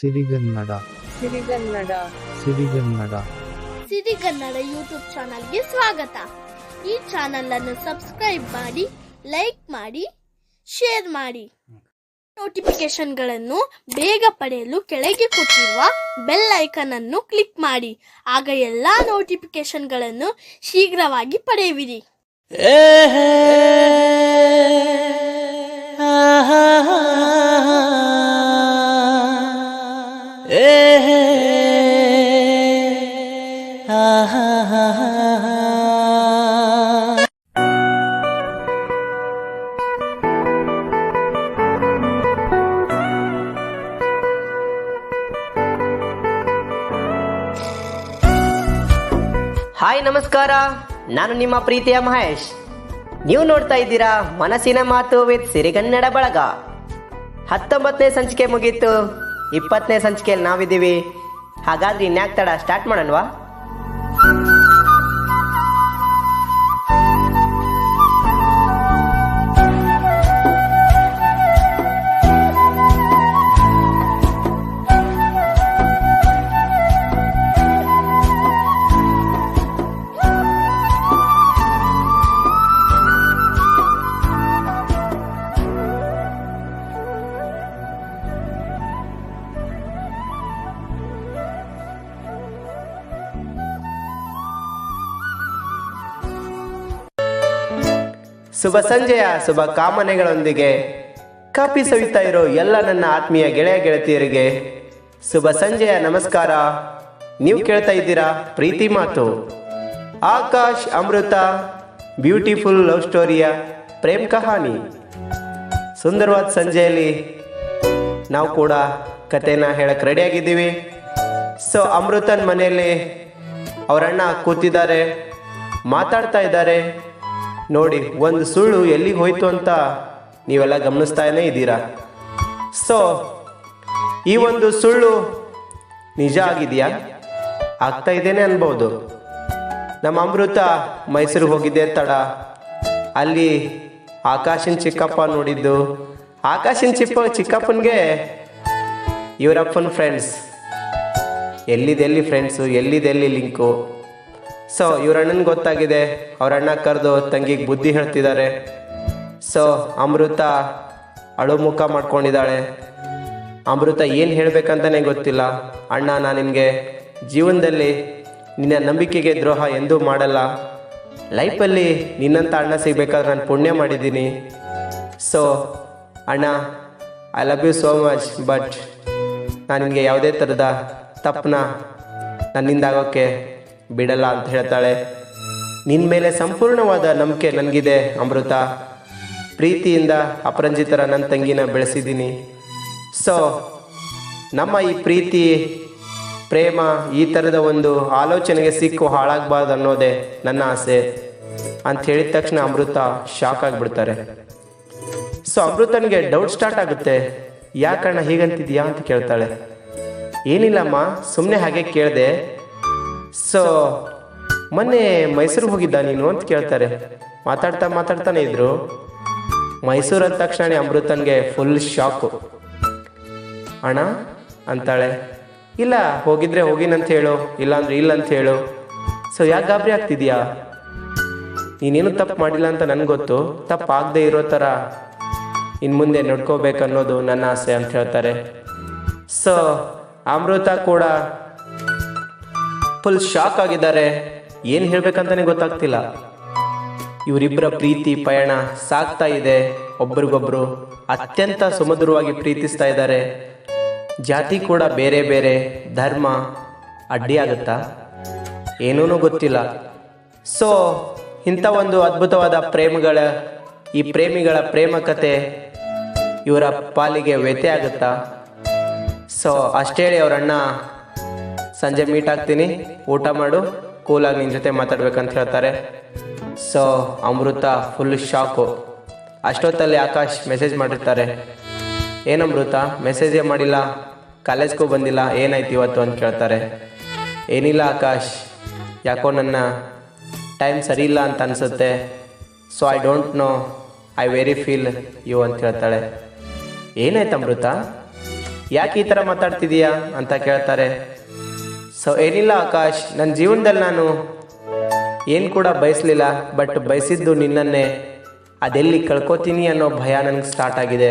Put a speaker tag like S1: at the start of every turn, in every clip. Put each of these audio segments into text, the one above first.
S1: ಸಿರಿಗನ್ನಡ.
S2: ಸಿರಿಗನ್ನಡ.
S1: ಸಿರಿಗನ್ನಡ.
S3: ಸಿರಿಗನ್ನಡ YouTube ಚಾನಲ್ಗೆ ಸ್ವಾಗತ. ಈ ಚಾನಲ್ ಅನ್ನು ಸಬ್ಸ್ಕ್ರೈಬ್ ಮಾಡಿ ಲೈಕ್ ಮಾಡಿ ಶೇರ್ ಮಾಡಿ. ನೋಟಿಫಿಕೇಶನ್ಗಳನ್ನು ಬೇಗ ಪಡೆಯಲು ಕೆಳಗೆ ಕೊಟ್ಟಿರುವ ಬೆಲ್ ಐಕನ್ ಅನ್ನು ಕ್ಲಿಕ್ ಮಾಡಿ. ಆಗ ಎಲ್ಲ ನೋಟಿಫಿಕೇಶನ್ಗಳನ್ನು ಶೀಘ್ರವಾಗಿ ಪಡೆಯುವಿರಿ.
S4: ನಮಸ್ಕಾರ. ನಾನು ನಿಮ್ಮ ಪ್ರೀತಿಯ ಮಹೇಶ್. ನೀವು ನೋಡ್ತಾ ಇದ್ದೀರಾ ಮನಸ್ಸಿನ ಮಾತು ವಿತ್ ಸಿರಿಗನ್ನಡ ಬಳಗ. ಹತ್ತೊಂಬತ್ತನೇ ಸಂಚಿಕೆ ಮುಗೀತು. ಇಪ್ಪತ್ತನೇ ಸಂಚಿಕೆಯಲ್ಲಿ ನಾವಿದ್ದೀವಿ. ಹಾಗಾದ್ರೆ ಇನ್ಯಾಕ್ ತಡ ಸ್ಟಾರ್ಟ್ ಮಾಡೋಣವಾ? ಶುಭ ಸಂಜೆಯ ಶುಭ ಕಾಮನೆಗಳೊಂದಿಗೆ ಕಾಪಿ ಸವಿತಾ ಇರೋ ಎಲ್ಲ ನನ್ನ ಆತ್ಮೀಯ ಗೆಳೆಯ ಗೆಳತಿಯರಿಗೆ ಶುಭ ಸಂಜೆಯ ನಮಸ್ಕಾರ. ನೀವು ಕೇಳ್ತಾ ಇದ್ದೀರಾ ಪ್ರೀತಿ ಮಾತು. ಆಕಾಶ್ ಅಮೃತ, ಬ್ಯೂಟಿಫುಲ್ ಲವ್ ಸ್ಟೋರಿಯ ಪ್ರೇಮ್ ಕಹಾನಿ. ಸುಂದರವಾದ ಸಂಜೆಯಲ್ಲಿ ನಾವು ಕೂಡ ಕಥೆನ ಹೇಳಕ್ಕೆ ರೆಡಿಯಾಗಿದ್ದೀವಿ ಸೊ ಅಮೃತನ್ ಮನೆಯಲ್ಲಿ ಅವರಣ್ಣ ಕೂತಿದ್ದಾರೆ, ಮಾತಾಡ್ತಾ ಇದ್ದಾರೆ. ನೋಡಿ, ಒಂದು ಸುಳ್ಳು ಎಲ್ಲಿಗೆ ಹೋಯ್ತು ಅಂತ ನೀವೆಲ್ಲ ಗಮನಿಸ್ತಾನೇ ಇದ್ದೀರಾ? ಸೊ ಈ ಒಂದು ಸುಳ್ಳು ನಿಜ ಆಗಿದೆಯಾ? ಆಗ್ತಾ ಇದ್ದೇನೆ ಅನ್ಬೋದು. ನಮ್ಮ ಅಮೃತ ಮೈಸೂರಿಗೆ ಹೋಗಿದ್ದೆ ತಡ. ಅಲ್ಲಿ ಆಕಾಶನ್ ಚಿಕ್ಕಪ್ಪ ನೋಡಿದ್ದು. ಆಕಾಶಿನ ಚಿಪ್ಪ, ಚಿಕ್ಕಪ್ಪನಿಗೆ ಇವರಪ್ಪನ ಫ್ರೆಂಡ್ಸ್ ಎಲ್ಲಿದೆಲ್ಲಿ ಫ್ರೆಂಡ್ಸು ಎಲ್ಲಿದೆಲ್ಲಿ ಲಿಂಕು ಸೊ ಇವ್ರ ಅಣ್ಣನ ಗೊತ್ತಾಗಿದೆ. ಅವ್ರ ಅಣ್ಣ ಕರೆದು ತಂಗಿಗೆ ಬುದ್ಧಿ ಹೇಳ್ತಿದ್ದಾರೆ. ಸೊ ಅಮೃತ ಅಳು ಮುಖ ಮಾಡ್ಕೊಂಡಿದ್ದಾಳೆ. ಅಮೃತ ಏನು ಹೇಳ್ಬೇಕಂತಾನೆ ಗೊತ್ತಿಲ್ಲ. ಅಣ್ಣ ನಾನು ನಿನಗೆ ಜೀವನದಲ್ಲಿ ನಿನ್ನ ನಂಬಿಕೆಗೆ ದ್ರೋಹ ಎಂದೂ ಮಾಡಲ್ಲ. ಲೈಫಲ್ಲಿ ನಿನ್ನಂಥ ಅಣ್ಣ ಸಿಗಬೇಕಾದ್ರೆ ನಾನು ಪುಣ್ಯ ಮಾಡಿದ್ದೀನಿ. ಸೊ ಅಣ್ಣ I love you so much but ನಾನು ನಿನಗೆ ಯಾವುದೇ ಥರದ ತಪ್ಪನ್ನ ನನ್ನಿಂದ ಆಗೋಕ್ಕೆ ಬಿಡಲ್ಲ ಅಂತ ಹೇಳ್ತಾಳೆ. ನಿನ್ನ ಮೇಲೆ ಸಂಪೂರ್ಣವಾದ ನಂಬಿಕೆ ನನಗಿದೆ, ಅಮೃತ. ಪ್ರೀತಿಯಿಂದ ಅಪರಂಜಿತರ ನನ್ನ ತಂಗಿನ ಬೆಳೆಸಿದ್ದೀನಿ. ಸೊ ನಮ್ಮ ಈ ಪ್ರೀತಿ, ಪ್ರೇಮ ಈ ಥರದ ಒಂದು ಆಲೋಚನೆಗೆ ಸಿಕ್ಕು ಹಾಳಾಗಬಾರ್ದು ಅನ್ನೋದೇ ನನ್ನ ಆಸೆ ಅಂತ ಹೇಳಿದ ತಕ್ಷಣ ಅಮೃತ ಶಾಕ್ ಆಗಿಬಿಡ್ತಾರೆ. ಸೊ ಅಮೃತನಿಗೆ ಡೌಟ್ ಸ್ಟಾರ್ಟ್ ಆಗುತ್ತೆ. ಯಾಕಣ್ಣ ಹೀಗಂತಿದ್ಯಾ ಅಂತ ಕೇಳ್ತಾಳೆ. ಏನಿಲ್ಲಮ್ಮ ಸುಮ್ಮನೆ ಹಾಗೆ ಕೇಳಿದೆ ಸೊ ಮೊನ್ನೆ ಮೈಸೂರಿಗೆ ಹೋಗಿದ್ದ ನೀನು ಅಂತ ಕೇಳ್ತಾರೆ. ಮಾತಾಡ್ತಾ ಮಾತಾಡ್ತಾನೆ ಇದ್ರು. ಮೈಸೂರು ಅಂದ ತಕ್ಷಣ ಅಮೃತನ್ಗೆ ಫುಲ್ ಶಾಕು ಅಣ್ಣ, ಅಂತಾಳೆ, ಇಲ್ಲ, ಹೋಗಿದ್ರೆ ಹೋಗಿನಂತ ಹೇಳು, ಇಲ್ಲಾಂದ್ರೆ ಇಲ್ಲ ಅಂತ ಹೇಳು. ಸೊ ಯಾಕೆ ಗಾಬರಿ ಆಗ್ತಿದ್ಯಾ? ನೀನೇನು ತಪ್ಪು ಮಾಡಿಲ್ಲ ಅಂತ ನನಗೆ ಗೊತ್ತು. ತಪ್ಪು ಆಗದೆ ಇರೋ ಥರ ಇನ್ನು ಮುಂದೆ ನೋಡ್ಕೋಬೇಕನ್ನೋದು ನನ್ನ ಆಸೆ ಅಂತ ಹೇಳ್ತಾರೆ. ಸೊ ಅಮೃತ ಕೂಡ ಫುಲ್ ಶಾಕ್ ಆಗಿದ್ದಾರೆ. ಏನು ಹೇಳ್ಬೇಕಂತಾನೆ ಗೊತ್ತಾಗ್ತಿಲ್ಲ. ಇವರಿಬ್ಬರ ಪ್ರೀತಿ, ಪಯಣ ಸಾಗ್ತಾ ಇದೆ. ಒಬ್ರಿಗೊಬ್ರು ಅತ್ಯಂತ ಸುಮಧುರವಾಗಿ ಪ್ರೀತಿಸ್ತಾ ಇದ್ದಾರೆ. ಜಾತಿ ಕೂಡ ಬೇರೆ ಬೇರೆ, ಧರ್ಮ ಅಡ್ಡಿಯಾಗುತ್ತಾ ಏನೂ ಗೊತ್ತಿಲ್ಲ. ಸೊ ಇಂಥ ಒಂದು ಅದ್ಭುತವಾದ ಪ್ರೇಮಗಳ, ಈ ಪ್ರೇಮಿಗಳ ಪ್ರೇಮ ಕತೆ ಇವರ ಪಾಲಿಗೆ ವ್ಯತೆ ಆಗುತ್ತಾ? ಸೊ ಅಷ್ಟೇ ಅವರಣ್ಣ. ಸಂಜೆ ಮೀಟ್ ಆಗ್ತೀನಿ. ಊಟ ಮಾಡು. ಕೂಲಾಗಿ ನಿನ್ನ ಜೊತೆ ಮಾತಾಡ್ಬೇಕಂತ ಹೇಳ್ತಾರೆ. ಸೊ ಅಮೃತ ಫುಲ್ ಶಾಕು ಅಷ್ಟೊತ್ತಲ್ಲಿ ಆಕಾಶ್ ಮೆಸೇಜ್ ಮಾಡಿರ್ತಾರೆ. ಏನು ಅಮೃತ? ಮೆಸೇಜೇ ಮಾಡಿಲ್ಲ. ಕಾಲೇಜ್ಗೂ ಬಂದಿಲ್ಲ. ಏನಾಯ್ತು ಇವತ್ತು? ಅಂತ ಕೇಳ್ತಾರೆ. ಏನಿಲ್ಲ ಆಕಾಶ್. ಯಾಕೋ ನನ್ನ ಟೈಮ್ ಸರಿ ಇಲ್ಲ ಅಂತ ಅನಿಸುತ್ತೆ. So I don't know I very feel you ಅಂತ ಹೇಳ್ತಾಳೆ. ಏನಾಯ್ತು ಅಮೃತ? ಯಾಕೆ ಈ ಥರ ಮಾತಾಡ್ತಿದೀಯಾ? ಅಂತ ಕೇಳ್ತಾರೆ. ಸೊ ಏನಿಲ್ಲ ಆಕಾಶ್ ನನ್ನ ಜೀವನದಲ್ಲಿ ನಾನು ಏನು ಕೂಡ ಬಯಸಲಿಲ್ಲ ಬಟ್ ಬಯಸಿದ್ದು ನಿನ್ನನ್ನೇ. ಅದೆಲ್ಲಿ ಕಳ್ಕೊತೀನಿ ಅನ್ನೋ ಭಯ ನನಗೆ ಸ್ಟಾರ್ಟ್ ಆಗಿದೆ.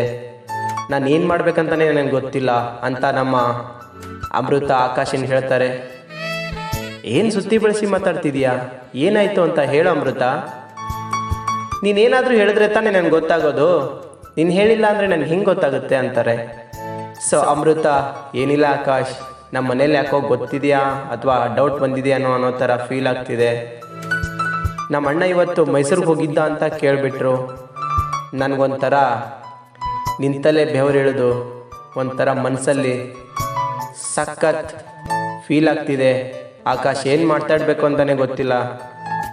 S4: ನಾನು ಏನು ಮಾಡ್ಬೇಕಂತಲೇ ನನಗೆ ಗೊತ್ತಿಲ್ಲ ಅಂತ ನಮ್ಮ ಅಮೃತ, ಆಕಾಶನ್ ಹೇಳ್ತಾರೆ. ಏನು ಸುದ್ದಿ ಬಳಸಿ ಮಾತಾಡ್ತಿದ್ಯಾ? ಏನಾಯಿತು ಅಂತ ಹೇಳು ಅಮೃತ. ನೀನೇನಾದರೂ ಹೇಳಿದ್ರೆ ತಾನೇ ನನಗೆ ಗೊತ್ತಾಗೋದು. ನೀನು ಹೇಳಿಲ್ಲ ಅಂದರೆ ನನಗೆ ಹಿಂಗೆ ಗೊತ್ತಾಗುತ್ತೆ ಅಂತಾರೆ. ಸೊ ಅಮೃತ, ಏನಿಲ್ಲ ಆಕಾಶ್. ನಮ್ಮ ಮನೇಲಿ ಯಾಕೋ ಗೊತ್ತಿದೆಯಾ ಅಥವಾ ಡೌಟ್ ಬಂದಿದೆಯಾ ಅನ್ನೋ ಥರ ಫೀಲ್ ಆಗ್ತಿದೆ. ನಮ್ಮ ಅಣ್ಣ ಇವತ್ತು ಮೈಸೂರಿಗೆ ಹೋಗಿದ್ದ ಅಂತ ಕೇಳಿಬಿಟ್ರು. ನನಗೊಂಥರ ನಿಂತಲೇ ಬೆವರು ಹೇಳೋದು ಒಂಥರ ಮನಸ್ಸಲ್ಲಿ ಸಖತ್ ಫೀಲ್ ಆಗ್ತಿದೆ. ಆಕಾಶ್ ಏನು ಮಾತಾಡಬೇಕು ಅಂತಲೇ ಗೊತ್ತಿಲ್ಲ.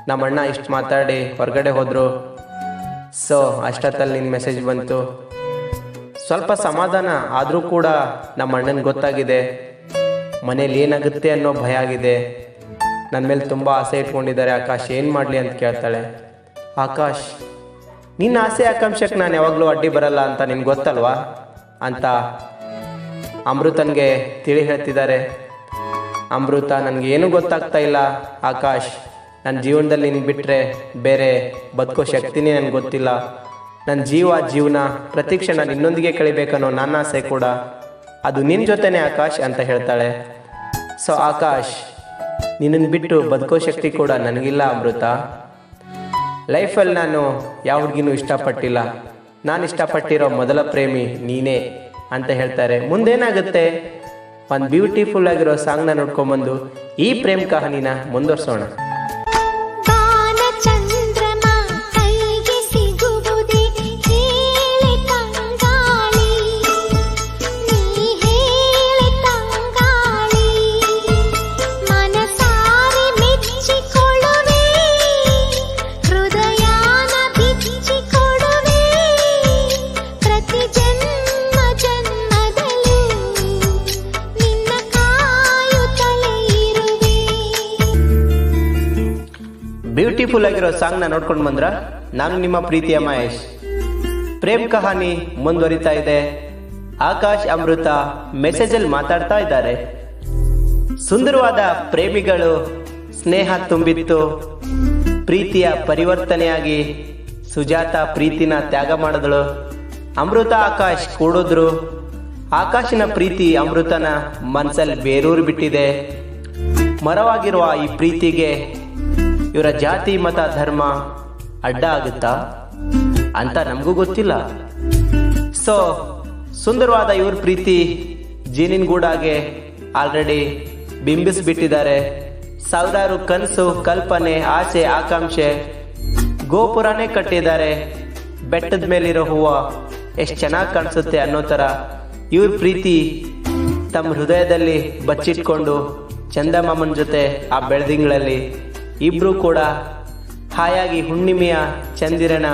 S4: ನಮ್ಮ ಅಣ್ಣ ಇಷ್ಟು ಮಾತಾಡಿ ಹೊರಗಡೆ ಹೋದರು. ಸೊ ಅಷ್ಟೊತ್ತಲ್ಲಿ ನಿನ್ನ ಮೆಸೇಜ್ ಬಂತು. ಸ್ವಲ್ಪ ಸಮಾಧಾನ ಆದರೂ ಕೂಡ ನಮ್ಮ ಅಣ್ಣನ ಗೊತ್ತಾಗಿದೆ. ಮನೇಲಿ ಏನಾಗುತ್ತೆ ಅನ್ನೋ ಭಯ ಆಗಿದೆ. ನನ್ನ ಮೇಲೆ ತುಂಬ ಆಸೆ ಇಟ್ಕೊಂಡಿದ್ದಾರೆ. ಆಕಾಶ್, ಏನು ಮಾಡಲಿ ಅಂತ ಕೇಳ್ತಾಳೆ. ಆಕಾಶ್, ನಿನ್ನ ಆಸೆ ಆಕಾಂಕ್ಷಕ್ಕೆ ನಾನು ಯಾವಾಗಲೂ ಅಡ್ಡಿ ಬರಲ್ಲ ಅಂತ ನಿನ್ಗೆ ಗೊತ್ತಲ್ವಾ? ಅಂತ ಅಮೃತನ್ಗೆ ತಿಳಿ ಹೇಳ್ತಿದ್ದಾರೆ. ಅಮೃತ, ನನಗೆ ಏನೂ ಗೊತ್ತಾಗ್ತಾ ಇಲ್ಲ. ಆಕಾಶ್ ನನ್ನ ಜೀವನದಲ್ಲಿ ನಿನ್ನ ಬಿಟ್ಟರೆ ಬೇರೆ ಬದುಕೋ ಶಕ್ತಿನೇ ನನಗೆ ಗೊತ್ತಿಲ್ಲ. ನನ್ನ ಜೀವ, ಜೀವನ, ಪ್ರತಿ ಕ್ಷಣ ನಿನ್ನೊಂದಿಗೆ ಕಳಿಬೇಕನ್ನೋ ನನ್ನ ಆಸೆ ಕೂಡ. ಅದು ನಿನ್ನ ಜೊತೆನೇ ಆಕಾಶ್ ಅಂತ ಹೇಳ್ತಾಳೆ. ಸೊ ಆಕಾಶ್ ನಿನ್ನನ್ನು ಬಿಟ್ಟು ಬದುಕೋ ಶಕ್ತಿ ಕೂಡ ನನಗಿಲ್ಲ ಅಮೃತ. ಲೈಫಲ್ಲಿ ನಾನು ಯಾವ ಹುಡುಗಿನೂ ಇಷ್ಟಪಟ್ಟಿಲ್ಲ. ನಾನು ಇಷ್ಟಪಟ್ಟಿರೋ ಮೊದಲ ಪ್ರೇಮಿ ನೀನೇ ಅಂತ ಹೇಳ್ತಾರೆ. ಮುಂದೇನಾಗುತ್ತೆ? ಒಂದು ಬ್ಯೂಟಿಫುಲ್ ಆಗಿರೋ ಸಾಂಗ್ನ ನೋಡ್ಕೊಂಬಂದು ಈ ಪ್ರೇಮ್ ಕಹಾನಿನ ಮುಂದುವರ್ಸೋಣ. ಬ್ಯೂಟಿಫುಲ್ ಆಗಿರೋ ಸಾಂಗ್ನ ನೋಡ್ಕೊಂಡು ಬಂದ್ರ ನಾನು ನಿಮ್ಮ ಪ್ರೀತಿಯ ಮಹೇಶ್. ಪ್ರೇಮ್ ಕಹಾನಿ ಮುಂದುವರಿತಾ ಇದೆ. ಆಕಾಶ್ ಅಮೃತ ಮೆಸೇಜ್ ಅಲ್ಲಿ ಮಾತಾಡ್ತಾ ಇದ್ದಾರೆ. ಸುಂದರವಾದ ಪ್ರೇಮಿಗಳು, ಸ್ನೇಹ ತುಂಬಿತ್ತು. ಪ್ರೀತಿಯ ಪರಿವರ್ತನೆಯಾಗಿ ಸುಜಾತ ಪ್ರೀತಿನ ತ್ಯಾಗ ಮಾಡಿದಳು. ಅಮೃತ, ಆಕಾಶ್ ಕೂಡಿದ್ರು. ಆಕಾಶನ ಪ್ರೀತಿ ಅಮೃತನ ಮನಸ್ಸಲ್ಲಿ ಬೇರೂರು ಬಿಟ್ಟಿದೆ. ಮರವಾಗಿರುವ ಈ ಪ್ರೀತಿಗೆ ಇವರ ಜಾತಿ, ಮತ, ಧರ್ಮ ಅಡ್ಡ ಆಗುತ್ತಾ? ಅಂತ ನಮಗೂ ಗೊತ್ತಿಲ್ಲ. ಸೊ ಸುಂದರವಾದ ಇವ್ರ ಪ್ರೀತಿ ಜೀನಿನ್ ಗೂಡಾಗೆ ಆಲ್ರೆಡಿ ಬಿಂಬಿಸಿಬಿಟ್ಟಿದ್ದಾರೆ. ಸಾವಿರಾರು ಕನಸು, ಕಲ್ಪನೆ, ಆಸೆ, ಆಕಾಂಕ್ಷೆ ಗೋಪುರನೇ ಕಟ್ಟಿದ್ದಾರೆ. ಬೆಟ್ಟದ ಮೇಲಿರೋ ಹೂವು ಎಷ್ಟು ಚೆನ್ನಾಗಿ ಕಾಣಿಸುತ್ತೆ ಅನ್ನೋ ಥರ ಇವ್ರ ಪ್ರೀತಿ ತಮ್ಮ ಹೃದಯದಲ್ಲಿ ಬಚ್ಚಿಟ್ಕೊಂಡು ಚಂದಮಾಮನ ಜೊತೆ ಆ ಬೆಳದಿಂಗಳಲ್ಲಿ ಇಬ್ರು ಕೂಡ ಹಾಯಾಗಿ ಹುಣ್ಣಿಮೆಯ ಚಂದಿರನ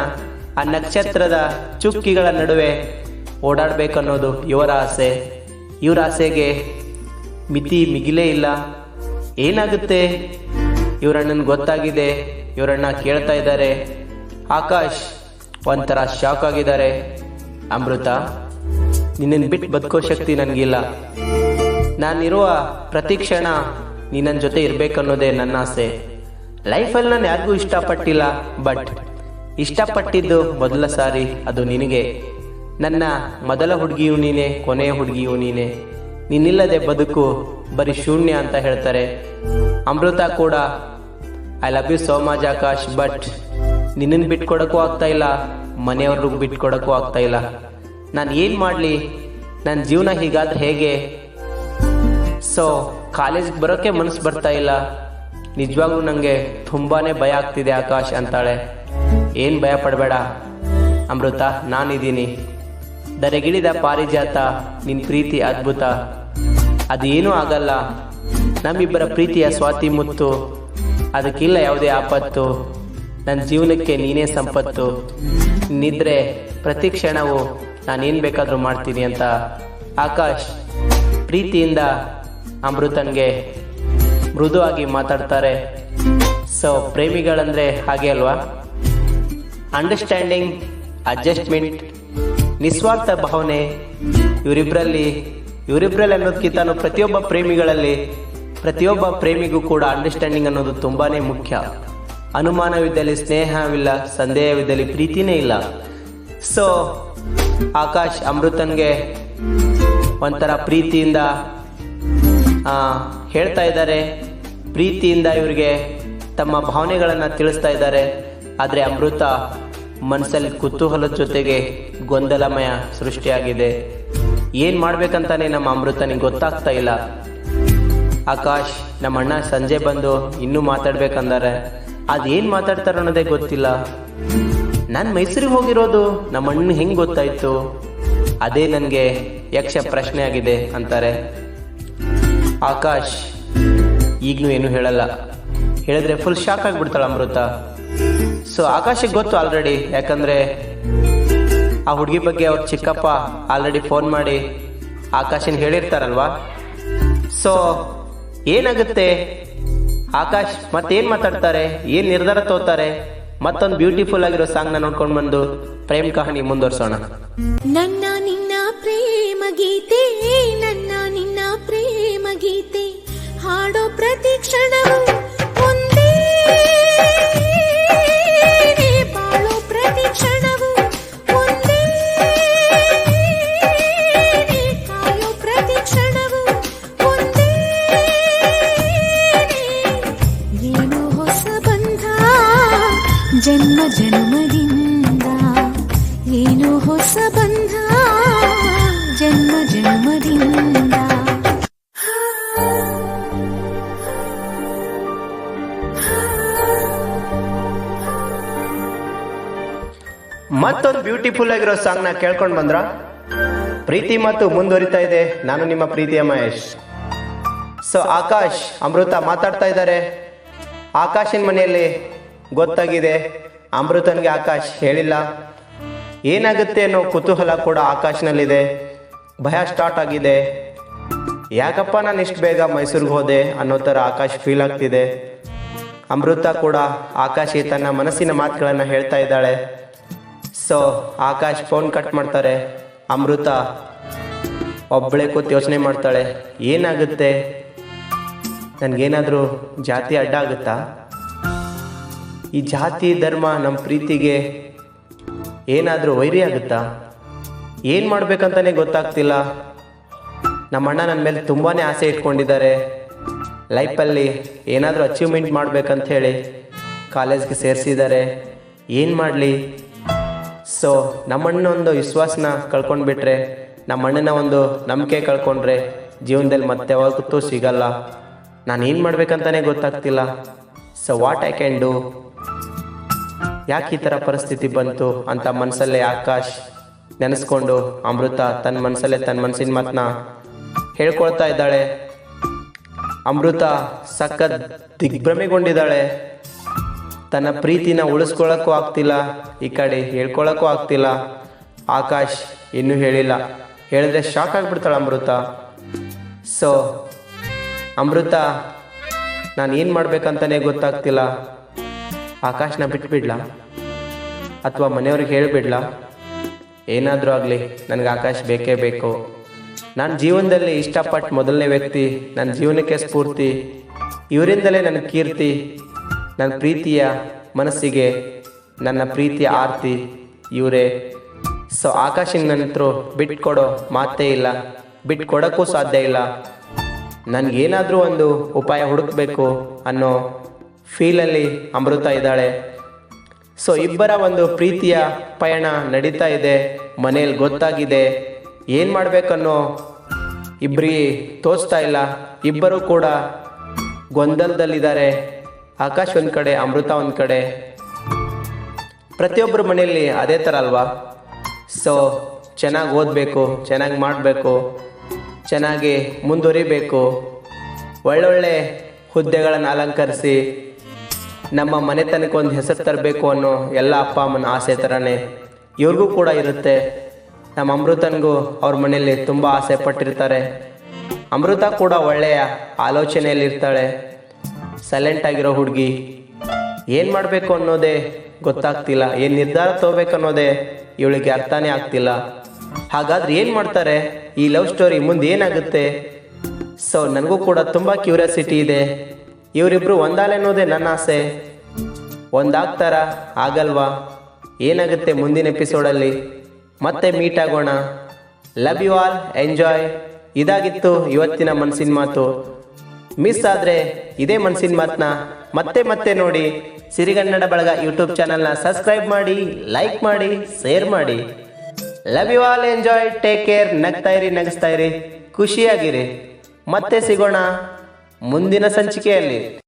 S4: ಆ ನಕ್ಷತ್ರದ ಚುಕ್ಕಿಗಳ ನಡುವೆ ಓಡಾಡಬೇಕನ್ನೋದು ಇವರ ಆಸೆ. ಇವರ ಆಸೆಗೆ ಮಿತಿ ಮಿಗಿಲೇ ಇಲ್ಲ. ಏನಾಗುತ್ತೆ? ಇವರಣ್ಣನ ಗೊತ್ತಾಗಿದೆ. ಇವರಣ್ಣ ಕೇಳ್ತಾ ಇದ್ದಾರೆ. ಆಕಾಶ್ ಒಂಥರ ಶಾಕ್ ಆಗಿದ್ದಾರೆ. ಅಮೃತ ನಿನ್ನನ್ನು ಬಿಟ್ಟು ಬದುಕೋ ಶಕ್ತಿ ನನಗಿಲ್ಲ. ನಾನಿರುವ ಪ್ರತಿ ಕ್ಷಣ ನೀ ನನ್ನ ಜೊತೆ ಇರಬೇಕನ್ನೋದೇ ನನ್ನ ಆಸೆ. ಲೈಫಲ್ಲಿ ನಾನು ಯಾರಿಗೂ ಇಷ್ಟಪಟ್ಟಿಲ್ಲ ಬಟ್ ಇಷ್ಟಪಟ್ಟಿದ್ದು ಮೊದಲ ಸಾರಿ ಅದು ನಿನಗೆ. ನನ್ನ ಮೊದಲ ಹುಡುಗಿಯು ನೀನೆ, ಕೊನೆಯ ಹುಡುಗಿಯು ನೀನೆ. ನೀನಿಲ್ಲದೆ ಬದುಕು ಬರೀ ಶೂನ್ಯ ಅಂತ ಹೇಳ್ತಾರೆ. ಅಮೃತ ಕೂಡ I love you so much Aakash but ನಿನ್ನನ್ನು ಬಿಟ್ಕೊಡೋಕ್ಕೂ ಆಗ್ತಾ ಇಲ್ಲ ಮನೆಯವ್ರಿಗೂ ಬಿಟ್ಕೊಡೋಕ್ಕೂ ಆಗ್ತಾ ಇಲ್ಲ. ನಾನು ಏನು ಮಾಡಲಿ? ನನ್ನ ಜೀವನ ಹೀಗಾದ್ರೆ ಹೇಗೆ? ಸೊ ಕಾಲೇಜ್ಗೆ ಬರೋಕ್ಕೆ ಮನಸ್ಸು ಬರ್ತಾ ಇಲ್ಲ. ನಿಜವಾಗ್ಲೂ ನನಗೆ ತುಂಬಾನೇ ಭಯ ಆಗ್ತಿದೆ ಆಕಾಶ್ ಅಂತಾಳೆ. ಏನು ಭಯ ಪಡಬೇಡ. ಅಮೃತ, ನಾನಿದ್ದೀನಿ. ದರೆಗಿಳಿದ ಪಾರಿಜಾತ ನಿನ್ನ ಪ್ರೀತಿ ಅದ್ಭುತ. ಅದೇನೂ ಆಗಲ್ಲ. ನಮ್ಮಿಬ್ಬರ ಪ್ರೀತಿಯ ಸ್ವಾತಿ ಮುತ್ತು. ಅದಕ್ಕಿಲ್ಲ ಯಾವುದೇ ಆಪತ್ತು. ನನ್ನ ಜೀವನಕ್ಕೆ ನೀನೇ ಸಂಪತ್ತು. ನಿದ್ರೆ, ಪ್ರತಿ ಕ್ಷಣವು ನಾನೇನು ಬೇಕಾದರೂ ಮಾಡ್ತೀನಿ ಅಂತ. ಆಕಾಶ್, ಪ್ರೀತಿಯಿಂದ ಅಮೃತನ್ಗೆ ಮೃದುವಾಗಿ ಮಾತಾಡ್ತಾರೆ. ಸೊ ಪ್ರೇಮಿಗಳಂದ್ರೆ ಹಾಗೆ ಅಲ್ವಾ? ಅಂಡರ್ಸ್ಟ್ಯಾಂಡಿಂಗ್ ಅಡ್ಜಸ್ಟ್ಮೆಂಟ್ ನಿಸ್ವಾರ್ಥ ಭಾವನೆ ಇವರಿಬ್ಬರಲ್ಲಿ ಇವರಿಬ್ಬರಲ್ಲಿ ಅನ್ನೋದಕ್ಕಿಂತ ಪ್ರತಿಯೊಬ್ಬ ಪ್ರೇಮಿಗಳಲ್ಲಿ, ಪ್ರತಿಯೊಬ್ಬ ಪ್ರೇಮಿಗೂ ಕೂಡ ಅಂಡರ್ಸ್ಟ್ಯಾಂಡಿಂಗ್ ಅನ್ನೋದು ತುಂಬಾನೇ ಮುಖ್ಯ. ಅನುಮಾನವಿದ್ದಲ್ಲಿ ಸ್ನೇಹವಿಲ್ಲ, ಸಂದೇಹವಿದ್ದಲ್ಲಿ ಪ್ರೀತಿನೇ ಇಲ್ಲ. ಸೊ ಆಕಾಶ್ ಅಮೃತನ್ಗೆ ಒಂಥರ ಪ್ರೀತಿಯಿಂದ ಹೇಳ್ತಾ ಇದ್ದಾರೆ. ಪ್ರೀತಿಯಿಂದ ಇವರಿಗೆ ತಮ್ಮ ಭಾವನೆಗಳನ್ನು ತಿಳಿಸ್ತಾ ಇದ್ದಾರೆ. ಆದರೆ ಅಮೃತ ಮನಸ್ಸಲ್ಲಿ ಕುತೂಹಲದ ಜೊತೆಗೆ ಗೊಂದಲಮಯ ಸೃಷ್ಟಿಯಾಗಿದೆ. ಏನು ಮಾಡ್ಬೇಕಂತಾನೆ ನಮ್ಮ ಅಮೃತನಿಗೆ ಗೊತ್ತಾಗ್ತಾ ಇಲ್ಲ. ಆಕಾಶ್, ನಮ್ಮ ಅಣ್ಣ ಸಂಜೆ ಬಂದು ಇನ್ನೂ ಮಾತಾಡ್ಬೇಕಂದಾರೆ. ಅದೇನು ಮಾತಾಡ್ತಾರೆ ಅನ್ನೋದೇ ಗೊತ್ತಿಲ್ಲ. ನಾನು ಮೈಸೂರಿಗೆ ಹೋಗಿರೋದು ನಮ್ಮ ಅಣ್ಣ ಹೆಂಗೆ ಗೊತ್ತಾಯಿತು? ಅದೇ ನನಗೆ ಯಕ್ಷ ಪ್ರಶ್ನೆ ಆಗಿದೆ ಅಂತಾರೆ. ಆಕಾಶ್, ಈಗಲೂ ಏನು ಹೇಳಲ್ಲ. ಹೇಳಿದ್ರೆ ಫುಲ್ ಶಾಕ್ ಆಗಿಬಿಡ್ತಾಳೆ ಅಮೃತ. ಸೊ ಆಕಾಶಿಗೆ ಗೊತ್ತು ಆಲ್ರೆಡಿ ಯಾಕಂದ್ರೆ ಆ ಹುಡುಗಿ ಬಗ್ಗೆ ಅವ್ರ ಚಿಕ್ಕಪ್ಪ ಆಲ್ರೆಡಿ ಫೋನ್ ಮಾಡಿ ಆಕಾಶನ್ ಹೇಳಿರ್ತಾರಲ್ವಾ? ಸೊ ಏನಾಗುತ್ತೆ? ಆಕಾಶ್ ಮತ್ತೇನ್ ಮಾತಾಡ್ತಾರೆ? ಏನ್ ನಿರ್ಧಾರ ತಗೋತಾರೆ ಮತ್ತೊಂದು ಬ್ಯೂಟಿಫುಲ್ ಆಗಿರೋ ಸಾಂಗ್ನ ನೋಡ್ಕೊಂಡು ಬಂದು ಪ್ರೇಮ್ ಕಹಾನಿ ಮುಂದುವರ್ಸೋಣ.
S2: ನನ್ನ ನಿನ್ನ ಪ್ರೇಮ ಗೀತೆ, ನನ್ನ ನಿನ್ನ ಪ್ರೇಮ ಗೀತೆ ಹಾಡೋ ಪ್ರತಿ ಕ್ಷಣವು
S4: ಮತ್ತೊಂದು ಬ್ಯೂಟಿಫುಲ್ ಆಗಿರೋ ಸಾಂಗ್ನ ಕೇಳ್ಕೊಂಡು ಬಂದ್ರ? ಪ್ರೀತಿ ಮತ್ತು ಮುಂದುವರಿತಾ ಇದೆ. ನಾನು ನಿಮ್ಮ ಪ್ರೀತಿಯ ಮಹೇಶ್. ಸೊ ಆಕಾಶ್, ಅಮೃತ ಮಾತಾಡ್ತಾ ಇದ್ದಾರೆ. ಆಕಾಶಿನ ಮನೆಯಲ್ಲಿ ಗೊತ್ತಾಗಿದೆ. ಅಮೃತನ್ಗೆ ಆಕಾಶ್ ಹೇಳಿಲ್ಲ. ಏನಾಗುತ್ತೆ ಅನ್ನೋ ಕುತೂಹಲ ಕೂಡ ಆಕಾಶ್ನಲ್ಲಿದೆ. ಭಯ ಸ್ಟಾರ್ಟ್ ಆಗಿದೆ. ಯಾಕಪ್ಪ ನಾನು ಇಷ್ಟು ಬೇಗ ಮೈಸೂರಿಗೆ ಹೋದೆ ಅನ್ನೋ ಥರ ಆಕಾಶ್ ಫೀಲ್ ಆಗ್ತಿದೆ. ಅಮೃತ ಕೂಡ ಆಕಾಶಿ ತನ್ನ ಮನಸ್ಸಿನ ಮಾತುಗಳನ್ನು ಹೇಳ್ತಾ ಇದ್ದಾಳೆ. ಸೊ ಆಕಾಶ್ ಫೋನ್ ಕಟ್ ಮಾಡ್ತಾರೆ. ಅಮೃತ ಒಬ್ಬಳೆ ಕೂತು ಯೋಚನೆ ಮಾಡ್ತಾಳೆ, ಏನಾಗುತ್ತೆ? ನನಗೇನಾದರೂ ಜಾತಿ ಅಡ್ಡ ಆಗುತ್ತಾ? ಈ ಜಾತಿ ಧರ್ಮ ನಮ್ಮ ಪ್ರೀತಿಗೆ ಏನಾದರೂ ವೈರಿ ಆಗುತ್ತಾ? ಏನು ಮಾಡಬೇಕಂತಾನೆ ಗೊತ್ತಾಗ್ತಿಲ್ಲ. ನಮ್ಮ ಅಣ್ಣ ನನ್ನ ಮೇಲೆ ತುಂಬಾ ಆಸೆ ಇಟ್ಕೊಂಡಿದ್ದಾರೆ. ಲೈಫಲ್ಲಿ ಏನಾದರೂ ಅಚೀವ್ಮೆಂಟ್ ಮಾಡ್ಬೇಕಂತ ಹೇಳಿ ಕಾಲೇಜ್ಗೆ ಸೇರಿಸಿದ್ದಾರೆ. ಏನು ಮಾಡಲಿ? ಸೊ ನಮ್ಮಣ್ಣ ಒಂದು ವಿಶ್ವಾಸನ ಕಳ್ಕೊಂಡ್ಬಿಟ್ರೆ ನಮ್ಮಣ್ಣನ ಒಂದು ನಂಬಿಕೆ ಕಳ್ಕೊಂಡ್ರೆ ಜೀವನದಲ್ಲಿ ಮತ್ತೆ ಯಾವತ್ತೂ ಸಿಗಲ್ಲ. ನಾನು ಏನು ಮಾಡಬೇಕಂತಾನೆ ಗೊತ್ತಾಗ್ತಿಲ್ಲ. So what I can do ಯಾಕೆ ಈ ಥರ ಪರಿಸ್ಥಿತಿ ಬಂತು ಅಂತ ಮನಸ್ಸಲ್ಲೇ ಆಕಾಶ್ ನೆನೆಸ್ಕೊಂಡು ಅಮೃತ ತನ್ನ ಮನಸ್ಸಲ್ಲೇ ತನ್ನ ಮನಸ್ಸಿನ ಮಾತನ್ನ ಹೇಳ್ಕೊಳ್ತಾ ಇದ್ದಾಳೆ. ಅಮೃತ ಸಖತ್ ದಿಗ್ಭ್ರಮೆಗೊಂಡಿದ್ದಾಳೆ. ತನ್ನ ಪ್ರೀತಿನ ಉಳಿಸ್ಕೊಳ್ಳೋಕ್ಕೂ ಆಗ್ತಿಲ್ಲ, ಈ ಕಡೆ ಹೇಳ್ಕೊಳ್ಳೋಕ್ಕೂ ಆಗ್ತಿಲ್ಲ. ಆಕಾಶ್ ಇನ್ನೂ ಹೇಳಿಲ್ಲ. ಹೇಳಿದ್ರೆ ಶಾಕ್ ಆಗಿಬಿಡ್ತಾಳೆ ಅಮೃತ. ಸೊ ಅಮೃತ, ನಾನು ಏನು ಮಾಡ್ಬೇಕಂತಲೇ ಗೊತ್ತಾಗ್ತಿಲ್ಲ. ಆಕಾಶ್ನ ಬಿಟ್ಬಿಡ್ಲಾ? ಅಥವಾ ಮನೆಯವ್ರಿಗೆ ಹೇಳಿಬಿಡ್ಲಾ? ಏನಾದರೂ ಆಗಲಿ, ನನಗೆ ಆಕಾಶ ಬೇಕೇ ಬೇಕು. ನಾನು ಜೀವನದಲ್ಲಿ ಇಷ್ಟಪಟ್ಟು ಮೊದಲನೇ ವ್ಯಕ್ತಿ ನನ್ನ ಜೀವನಕ್ಕೆ ಸ್ಫೂರ್ತಿ. ಇವರಿಂದಲೇ ನನ್ನ ಕೀರ್ತಿ ನನ್ನ ಪ್ರೀತಿಯ ಮನಸ್ಸಿಗೆ, ನನ್ನ ಪ್ರೀತಿಯ ಆರ್ತಿ. ಇವರೇ, ಸೊ ಆಕಾಶಿನ ನನ್ನ ಹತ್ರ ಬಿಟ್ಕೊಡೋ ಮಾತೇ ಇಲ್ಲ, ಬಿಟ್ಕೊಡೋಕ್ಕೂ ಸಾಧ್ಯ ಇಲ್ಲ. ನನಗೇನಾದರೂ ಒಂದು ಉಪಾಯ ಹುಡುಕಬೇಕು ಅನ್ನೋ ಫೀಲಲ್ಲಿ ಅಮೃತ ಇದ್ದಾಳೆ. ಸೊ ಇಬ್ಬರ ಒಂದು ಪ್ರೀತಿಯ ಪಯಣ ನಡೀತಾ ಇದೆ. ಮನೇಲಿ ಗೊತ್ತಾಗಿದೆ. ಏನು ಮಾಡಬೇಕನ್ನೋ ಇಬ್ಬರಿಗೆ ತೋಚ್ತಾ ಇಲ್ಲ. ಇಬ್ಬರು ಕೂಡ ಗೊಂದಲದಲ್ಲಿದ್ದಾರೆ. ಆಕಾಶ್ ಒಂದು ಕಡೆ ಅಮೃತ ಒಂದು ಕಡೆ. ಪ್ರತಿಯೊಬ್ಬರ ಮನೆಯಲ್ಲಿ ಅದೇ ಥರ ಅಲ್ವಾ? ಸೊ ಚೆನ್ನಾಗಿ ಓದಬೇಕು ಚೆನ್ನಾಗಿ ಮಾಡಬೇಕು ಚೆನ್ನಾಗಿ ಮುಂದುವರಿಬೇಕು. ಒಳ್ಳೊಳ್ಳೆ ಹುದ್ದೆಗಳನ್ನು ಅಲಂಕರಿಸಿ ನಮ್ಮ ಮನೆತನಕ್ಕೆ ಒಂದು ಹೆಸರು ತರಬೇಕು ಅನ್ನೋ ಎಲ್ಲ ಅಪ್ಪ ಅಮ್ಮನ ಆಸೆ ಥರನೇ ಇವ್ರಿಗೂ ಕೂಡ ಇರುತ್ತೆ. ನಮ್ಮ ಅಮೃತನಿಗೂ ಅವ್ರ ಮನೆಯಲ್ಲಿ ತುಂಬ ಆಸೆ ಪಟ್ಟಿರ್ತಾರೆ. ಅಮೃತ ಕೂಡ ಒಳ್ಳೆಯ ಆಲೋಚನೆಯಲ್ಲಿರ್ತಾಳೆ ಸೈಲೆಂಟ್ ಆಗಿರೋ ಹುಡುಗಿ. ಏನು ಮಾಡಬೇಕು ಅನ್ನೋದೇ ಗೊತ್ತಾಗ್ತಿಲ್ಲ. ಏನು ನಿರ್ಧಾರ ತಗೋಬೇಕು ಅನ್ನೋದೇ ಇವಳಿಗೆ ಅರ್ಥನೇ ಆಗ್ತಿಲ್ಲ. ಹಾಗಾದ್ರೆ ಏನು ಮಾಡ್ತಾರೆ? ಈ ಲವ್ ಸ್ಟೋರಿ ಮುಂದೆ ಏನಾಗುತ್ತೆ? ಸೊ ನನಗೂ ಕೂಡ ತುಂಬ ಕ್ಯೂರಿಯಾಸಿಟಿ ಇದೆ. ಇವರಿಬ್ರು ಒಂದಾಲೆನ್ನೋದೇ ನನ್ನ ಆಸೆ. ಒಂದಾಗ್ತಾರ? ಆಗಲ್ವಾ? ಏನಾಗುತ್ತೆ ಮುಂದಿನ ಎಪಿಸೋಡಲ್ಲಿ? ಮತ್ತೆ ಮೀಟ್ ಆಗೋಣ. ಲವ್ ಯು ಆಲ್ ಎಂಜಾಯ್ ಇದಾಗಿತ್ತು ಇವತ್ತಿನ ಮನಸ್ಸಿನ ಮಾತು. ಮಿಸ್ ಆದರೆ ಇದೇ ಮನಸ್ಸಿನ ಮಾತನ್ನ ಮತ್ತೆ ಮತ್ತೆ ನೋಡಿ ಸಿರಿಗನ್ನಡ ಬಳಗ ಯೂಟ್ಯೂಬ್ ಚಾನಲ್ನ ಸಬ್ಸ್ಕ್ರೈಬ್ ಮಾಡಿ ಲೈಕ್ ಮಾಡಿ ಶೇರ್ ಮಾಡಿ. Love you all enjoy take care ನಗ್ತಾ ಇರಿ, ನಗಿಸ್ತಾ ಇರಿ. ಖುಷಿಯಾಗಿರಿ. ಮತ್ತೆ ಸಿಗೋಣ. ಮುಂದಿನ ಸಂಚಿಕೆಯಲ್ಲಿ.